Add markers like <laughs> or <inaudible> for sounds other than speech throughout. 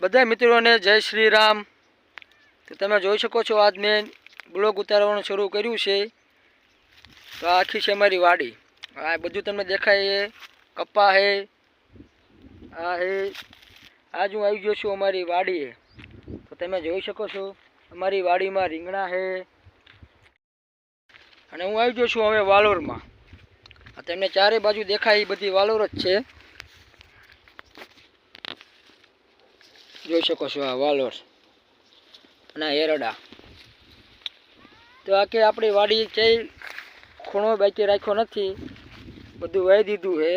બધા મિત્રોને જય શ્રી રામ. તો તમે જોઈ શકો છો આજ મેં બ્લોગ ઉતારવાનું શરૂ કર્યું છે. તો આખી છે મારી વાડી. આ બધું તમને દેખાય એ કપ્પા હે આ હે આજ હું આવી ગયો છું અમારી વાડીએ. તો તમે જોઈ શકો છો, અમારી વાડીમાં રીંગણા હે અને હું આવી ગયો છું હવે વાલોરમાં. તમને ચારે બાજુ દેખાય એ બધી વાલોર જ છે. જોઈ શકો છો આ વાલોર અને એરડા તો આ કે આપણી વાડી છે, ખૂણો બાકી રાખ્યો નથી, બધું વાઈ દીધું છે.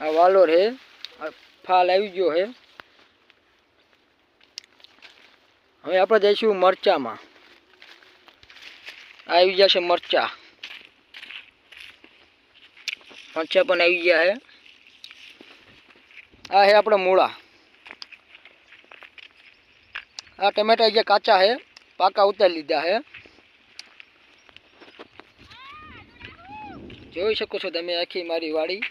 આ વાલોર છે ફાલ આવી ગયો છે. હવે આપણે જઈશું મરચામાં. આવી ગયા છે મરચા. મરચા પણ આવી ગયા છે. આ છે આપણે મૂળા. આ ટમેટા જે કાચા છે પાકા ઉતારી લીધા છે જોઈ શકો છો તમે આખી મારી વાડી.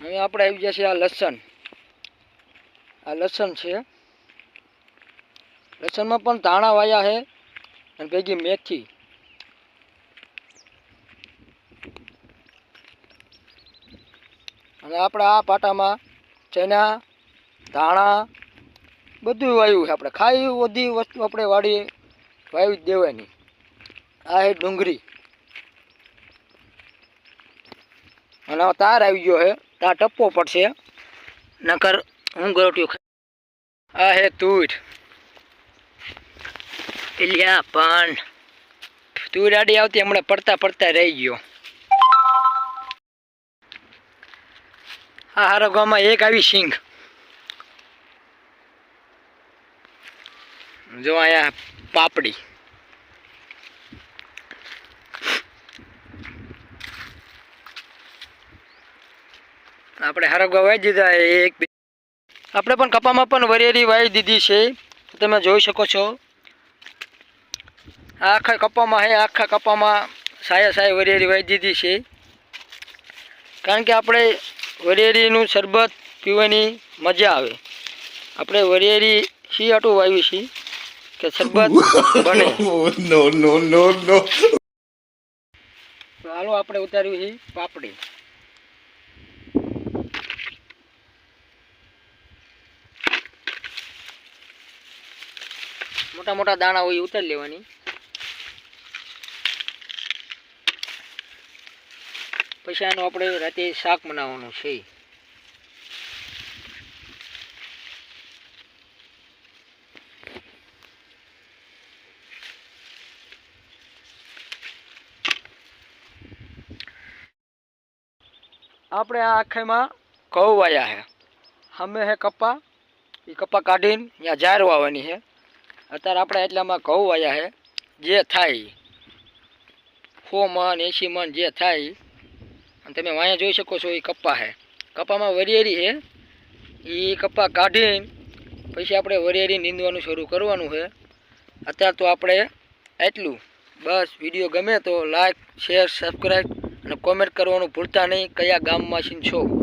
હવે આપણે આવી જશે આ લસણ. આ લસણ છે. લસણમાં પણ ધાણા વાયા છે અને ભેગી મેથી. અને આપણે આ પાટામાં ચણા, ધાણા બધું વાવ્યું છે આપણે. ખાઈ બધી વસ્તુ આપણે વાડીએ વાવી દેવાની. આ છે ડુંગળી. અને તાર આવી ગયો છે. તાર ટપ્પો પડશે. નકર હું ગરોટ્યું આ છે તુર. એલિયા પણ તુર આડી આવતી હમણાં પડતા પડતા રહી ગયો. આ હારા એક આવી સિંગ જો અહીંયા પાપડી. આપણે હરગવા વાવી દીધા એક બે. આપણે પણ કપામાં પણ વરિયેરી વાવી દીધી છે. તમે જોઈ શકો છો. આખા કપામાં હે, આખા કપામાં સાયા સાય વરિયેરી વાવી દીધી છે. કારણ કે આપણે વરિયાળીનું શરબત પીવાની મજા આવે. આપણે વરિયાળી શી આટું વાવી છીએ કે શરબત બને. <laughs> હાલો આપણે ઉતાર્યું છે પાપડી. મોટા મોટા દાણા હોય ઉતારી લેવાની. પછી આનું આપણે રાતે શાક બનાવવાનું છે. આપણે આ આખામાં ઘઉં વાયા છે અમે હે કપ્પા. એ કપ્પા કાઢીને ત્યાં જાર વાવવાની છે અત્યારે આપણે એટલામાં ઘઉં વાયા છે જે થાય. સો મણ એસી મણ જે થાય. અને તમે વાયા જોઈ શકો છો એ કપ્પા છે. કપ્પામાં વરિયેરી છે. એ કપ્પા કાઢી પછી આપણે વરિયેરી નીંદવાનું શરૂ કરવાનું છે. અત્યારે તો આપણે એટલું બસ, વીડિયો ગમે તો લાઇક શેર, સબસ્ક્રાઈબ અને કોમેન્ટ કરવાનું ભૂલતા નહીં. કયા ગામમાં છો?